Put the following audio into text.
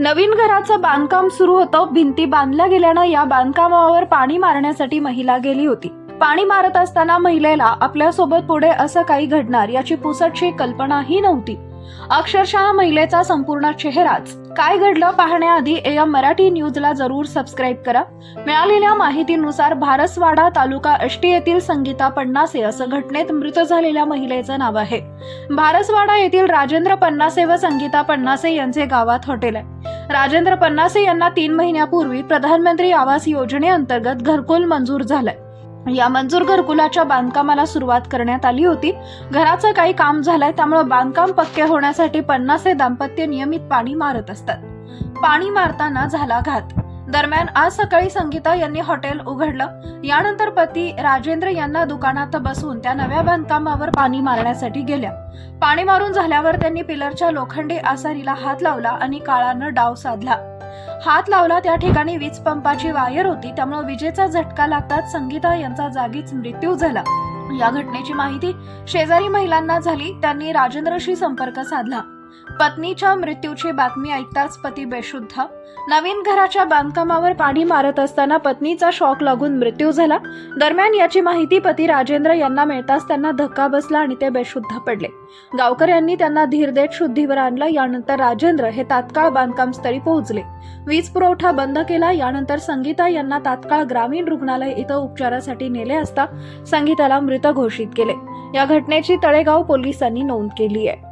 नवीन घराचं बांधकाम सुरू होतं. भिंती बांधल्या गेल्यानं या बांधकामावर पाणी मारण्यासाठी महिला गेली होती. पाणी मारत असताना महिलेला आपल्यासोबत पुढे असं काही घडणार याची पुसटशी कल्पनाही नव्हती. अक्षरशः महिलेचा संपूर्ण चेहराच. काय घडलं पाहण्याआधी एम मराठी न्यूजला जरूर सबस्क्राईब करा. मिळालेल्या माहितीनुसार भारसवाडा तालुका अष्टी येथील संगीता पन्नासे असं घटनेत मृत झालेल्या महिलेचं नाव आहे. भारसवाडा येथील राजेंद्र पन्नासे व संगीता पन्नासे यांचे गावात हॉटेल आहे. राजेंद्र पन्नासे यांना तीन महिन्यापूर्वी प्रधानमंत्री आवास योजनेअंतर्गत घरकुल मंजूर झालंय. या मंजूर घरकुलाच्या बांधकामाला सुरुवात करण्यात आली होती. घराचं काही काम झालंय त्यामुळे बांधकाम पक्के होण्यासाठी पन्नास हे दाम्पत्य नियमित पाणी मारत असतात. पाणी मारताना झाला घात. दरम्यान आज सकाळी संगीता यांनी हॉटेल उघडलं. यानंतर पती राजेंद्र यांना दुकानात बसवून त्या नव्या बांधकामावर पाणी मारण्यासाठी गेल्या. पाणी मारून झाल्यावर त्यांनी पिलरच्या लोखंडी आसारीला हात लावला आणि काळानं डाव साधला. हात लावला त्या ठिकाणी वीज पंपाची वायर होती. त्यामुळे विजेचा झटका लागताच संगीता यांचा जागीच मृत्यू झाला. या घटनेची माहिती शेजारी महिलांना झाली. त्यांनी राजेंद्रशी संपर्क साधला. पत्नीच्या मृत्यूची बातमी ऐकताच पती बेशुद्ध. नवीन घराच्या बांधकामावर पाणी मारत असताना पत्नीचा शॉक लागून मृत्यू झाला. दरम्यान याची माहिती पती राजेंद्र यांना मिळताच त्यांना धक्का बसला आणि ते बेशुद्ध पडले. गावकऱ्यांनी त्यांना धीर देत शुद्धीवर आणलं. यानंतर राजेंद्र हे तात्काळ बांधकाम स्थळी पोहोचले. वीज पुरवठा बंद केला. यानंतर संगीता यांना तात्काळ ग्रामीण रुग्णालय इथं उपचारासाठी नेले असता संगीताला मृत घोषित केले. या घटनेची तळेगाव पोलिसांनी नोंद केली आहे.